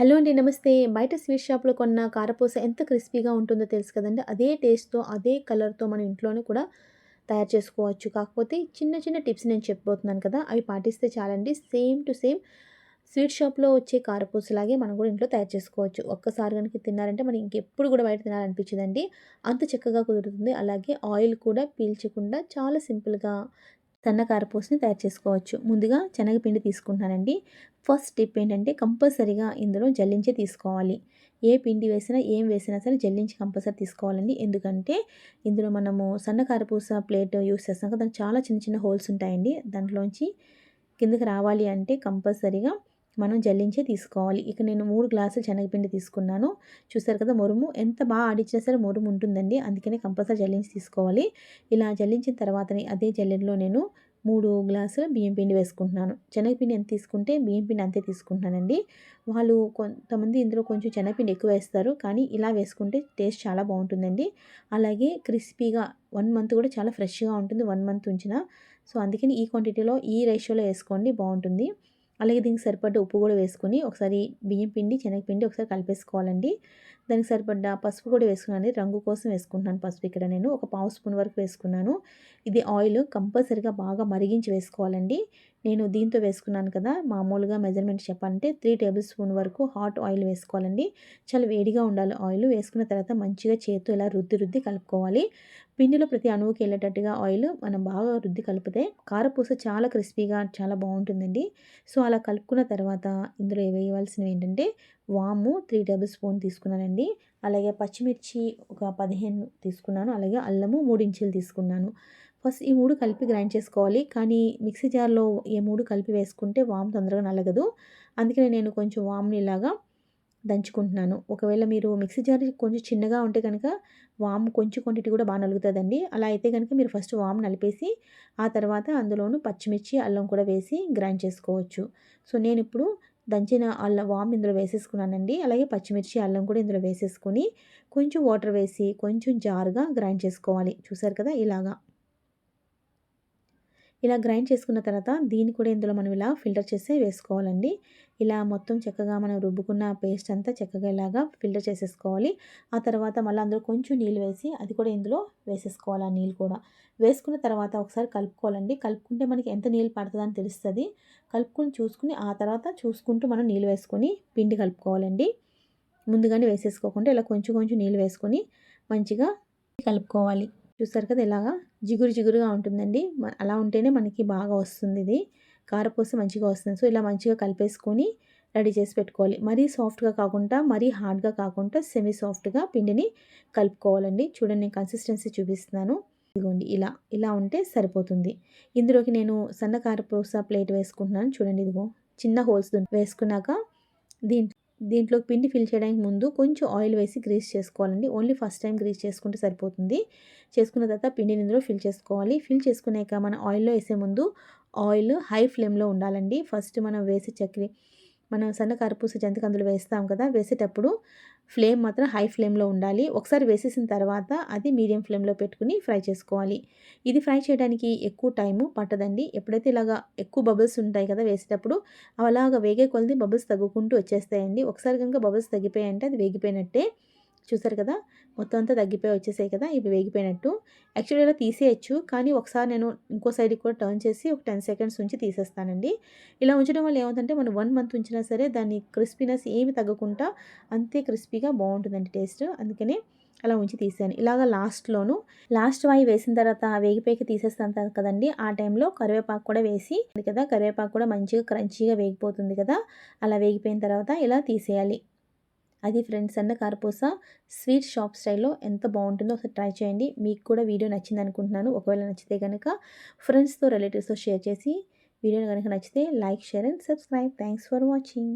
Hello అండి నమస్తే. బయట స్వీట్ షాప్లో కొన్న కారపూస ఎంత క్రిస్పీగా ఉంటుందో తెలుసు కదండి. అదే టేస్ట్తో అదే కలర్తో మన ఇంట్లోనే కూడా తయారు చేసుకోవచ్చు. కాకపోతే చిన్న చిన్న టిప్స్ నేను చెప్పబోతున్నాను కదా అవి పాటిస్తే చాలండి. సేమ్ టు సేమ్ స్వీట్ షాప్లో వచ్చే కారపూసలాగే మనం కూడా ఇంట్లో తయారు చేసుకోవచ్చు. ఒక్కసారి కనుక తిన్నారంటే మనకి ఇంకెప్పుడు కూడా బయట తినాలనిపించదండి. అంత చక్కగా కుదురుతుంది. అలాగే ఆయిల్ కూడా పీల్చకుండా చాలా సింపుల్గా సన్న కారపూసని తయారు చేసుకోవచ్చు. ముందుగా శనగపిండి తీసుకుంటున్నానండి. ఫస్ట్ స్టెప్ ఏంటంటే కంపల్సరీగా ఇందులో జల్లించే తీసుకోవాలి. ఏ పిండి వేసినా ఏం వేసినా సరే జల్లించి కంపల్సరీ తీసుకోవాలండి. ఎందుకంటే ఇందులో మనము సన్న కారపూస ప్లేట్ యూస్ చేస్తాం కదా చాలా చిన్న చిన్న హోల్స్ ఉంటాయండి. దాంట్లోంచి కిందకి రావాలి అంటే కంపల్సరీగా మనం జల్లించే తీసుకోవాలి. ఇక నేను మూడు గ్లాసులు శనగపిండి తీసుకున్నాను. చూసారు కదా మురుము? ఎంత బాగా ఆడిచ్చినా సరే మురుము ఉంటుందండి. అందుకనే కంపల్సరీ జల్లించి తీసుకోవాలి. ఇలా జల్లించిన తర్వాతనే అదే జల్లెడలో నేను మూడు గ్లాసులు బియ్యం పిండి వేసుకుంటున్నాను. శనగపిండి ఎంత తీసుకుంటే బియ్యం పిండి అంతే తీసుకుంటున్నానండి. వాళ్ళు కొంతమంది ఇందులో కొంచెం శనగపిండి ఎక్కువ వేస్తారు. కానీ ఇలా వేసుకుంటే టేస్ట్ చాలా బాగుంటుందండి. అలాగే క్రిస్పీగా వన్ మంత్ కూడా చాలా ఫ్రెష్గా ఉంటుంది. వన్ మంత్ ఉంచిన. సో అందుకని ఈ క్వాంటిటీలో ఈ రేషియోలో వేసుకోండి. బాగుంటుంది. అలాగే దీనికి సరిపడ్డ ఉప్పు కూడా వేసుకొని ఒకసారి బియ్యం పిండి శనగపిండి ఒకసారి కలిపేసుకోవాలండి. దానికి సరిపడ్డ పసుపు కూడా వేసుకున్నాను. రంగు కోసం వేసుకుంటున్నాను పసుపు ఇక్కడ నేను. ఒక పావు స్పూన్ వరకు వేసుకున్నాను. ఇది ఆయిల్ కంపల్సరీగా బాగా మరిగించి వేసుకోవాలండి. నేను దీంతో వేసుకున్నాను కదా మామూలుగా మెజర్మెంట్ చెప్పాలంటే త్రీ టేబుల్ స్పూన్ వరకు హాట్ ఆయిల్ వేసుకోవాలండి. చాలా వేడిగా ఉండాలి ఆయిల్. వేసుకున్న తర్వాత మంచిగా చేతితో ఇలా రుద్ది రుద్ది కలుపుకోవాలి. పిండిలో ప్రతి అణువుకి వెళ్ళేటట్టుగా ఆయిల్ మనం బాగా రుద్ది కలిపితే కారపూస చాలా క్రిస్పీగా చాలా బాగుంటుందండి. సో అలా కలుపుకున్న తర్వాత ఇందులో వేయవలసినవి ఏంటంటే వాము త్రీ టేబుల్ స్పూన్ తీసుకున్నానండి. అలాగే పచ్చిమిర్చి ఒక పదిహేను తీసుకున్నాను. అలాగే అల్లము మూడు ఇంచులు తీసుకున్నాను. ఫస్ట్ ఈ మూడు కలిపి గ్రైండ్ చేసుకోవాలి. కానీ మిక్సీ జార్లో ఈ మూడు కలిపి వేసుకుంటే వామ్ తొందరగా నలగదు. అందుకనే నేను కొంచెం వామ్ని ఇలాగా దంచుకుంటున్నాను. ఒకవేళ మీరు మిక్సీ జార్ కొంచెం చిన్నగా ఉంటే కనుక వామ్ కొంచెం క్వాంటిటీ కూడా బాగా నలుగుతుందండి. అలా అయితే కనుక మీరు ఫస్ట్ వామ్ నలిపేసి ఆ తర్వాత అందులోను పచ్చిమిర్చి అల్లం కూడా వేసి గ్రైండ్ చేసుకోవచ్చు. సో నేను ఇప్పుడు దంచిన అల్లం వామ్ ఇందులో వేసేసుకున్నానండి. అలాగే పచ్చిమిర్చి అల్లం కూడా ఇందులో వేసేసుకొని కొంచెం వాటర్ వేసి కొంచెం జారుగా గ్రైండ్ చేసుకోవాలి. చూసారు కదా? ఇలాగా. ఇలా గ్రైండ్ చేసుకున్న తర్వాత దీన్ని కూడా ఇందులో మనం ఇలా ఫిల్టర్ చేసి వేసుకోవాలండి. ఇలా మొత్తం చక్కగా మనం రుబ్బుకున్న పేస్ట్ అంతా చక్కగా ఇలాగా ఫిల్టర్ చేసేసుకోవాలి. ఆ తర్వాత మళ్ళీ అందులో కొంచెం నీళ్ళు వేసి అది కూడా ఇందులో వేసేసుకోవాలి ఆ నీళ్ళు కూడా. వేసుకున్న తర్వాత ఒకసారి కలుపుకోవాలండి. కలుపుకుంటే మనకి ఎంత నీళ్ళు పడుతుందని తెలుస్తుంది. కలుపుకొని చూసుకుని ఆ తర్వాత చూసుకుంటూ మనం నీళ్ళు వేసుకొని పిండి కలుపుకోవాలండి. ముందుగానే వేసేసుకోకుండా ఇలా కొంచెం కొంచెం నీళ్ళు వేసుకొని మంచిగా కలుపుకోవాలి. చూస్తారు కదా ఇలాగా జిగురు జిగురుగా ఉంటుందండి. అలా ఉంటేనే మనకి బాగా వస్తుంది ఇది. కారపూస మంచిగా వస్తుంది. సో ఇలా మంచిగా కలిపేసుకొని రెడీ చేసి పెట్టుకోవాలి. మరీ సాఫ్ట్గా కాకుండా మరీ హార్డ్గా కాకుండా సెమీ సాఫ్ట్గా పిండిని కలుపుకోవాలండి. చూడండి నేను కన్సిస్టెన్సీ చూపిస్తున్నాను. ఇదిగోండి ఇలా ఇలా ఉంటే సరిపోతుంది. ఇందులోకి నేను సన్న కారపూస ప్లేట్ వేసుకుంటున్నాను. చూడండి ఇదిగో చిన్న హోల్స్ వేసుకున్నాక దీంట్లో దీంట్లో పిండి ఫిల్ చేయడానికి ముందు కొంచెం ఆయిల్ వేసి గ్రీస్ చేసుకోవాలండి. ఓన్లీ ఫస్ట్ టైం గ్రీస్ చేసుకుంటే సరిపోతుంది. చేసుకున్న తర్వాత పిండిని ఇందులో ఫిల్ చేసుకోవాలి. ఫిల్ చేసుకున్నాక మన ఆయిల్లో వేసే ముందు ఆయిల్ హై ఫ్లేమ్లో ఉండాలండి. ఫస్ట్ మనం వేసే చక్కెర మనం సన్న కర్పూస జంతికందులు అందులో వేస్తాం కదా వేసేటప్పుడు ఫ్లేమ్ మాత్రం హై ఫ్లేమ్లో ఉండాలి. ఒకసారి వేసేసిన తర్వాత అది మీడియం ఫ్లేమ్లో పెట్టుకుని ఫ్రై చేసుకోవాలి. ఇది ఫ్రై చేయడానికి ఎక్కువ టైము పట్టదండి. ఎప్పుడైతే ఇలాగా ఎక్కువ బబుల్స్ ఉంటాయి కదా వేసేటప్పుడు అలాగా వేగే కొలది బబుల్స్ తగ్గుకుంటూ వచ్చేస్తాయండి. ఒకసారి కనుక బబుల్స్ తగ్గిపోయాయంటే అది వేగిపోయినట్టే చూసారు కదా? మొత్తం అంతా తగ్గిపోయి వచ్చేసాయి కదా? ఇవి వేగిపోయినట్టు. యాక్చువల్లీ ఇలా తీసేయచ్చు. కానీ ఒకసారి నేను ఇంకో సైడ్కి కూడా టర్న్ చేసి ఒక టెన్ సెకండ్స్ ఉంచి తీసేస్తానండి. ఇలా ఉంచడం వల్ల ఏమవుతుందంటే మనం వన్ మంత్ ఉంచినా సరే దాని క్రిస్పీనెస్ ఏమి తగ్గకుండా అంతే క్రిస్పీగా బాగుంటుందండి టేస్ట్. అందుకని అలా ఉంచి తీసాను. ఇలాగ లాస్ట్లోను లాస్ట్ వాయి వేసిన తర్వాత వేగిపోయి తీసేస్తాను కదండి. ఆ టైంలో కరివేపాకు కూడా వేసి కదా? కరివేపాకు కూడా మంచిగా క్రంచీగా వేగిపోతుంది కదా? అలా వేగిపోయిన తర్వాత ఇలా తీసేయాలి. అది ఫ్రెండ్స్ అన్న కారపూస స్వీట్ షాప్ స్టైల్లో ఎంత బాగుంటుందో ఒకసారి ట్రై చేయండి. మీకు కూడా వీడియో నచ్చింది అనుకుంటున్నాను ఒకవేళ నచ్చితే కనుక ఫ్రెండ్స్తో రిలేటివ్స్తో షేర్ చేసి వీడియో కనుక నచ్చితే like share and subscribe. Thanks for watching.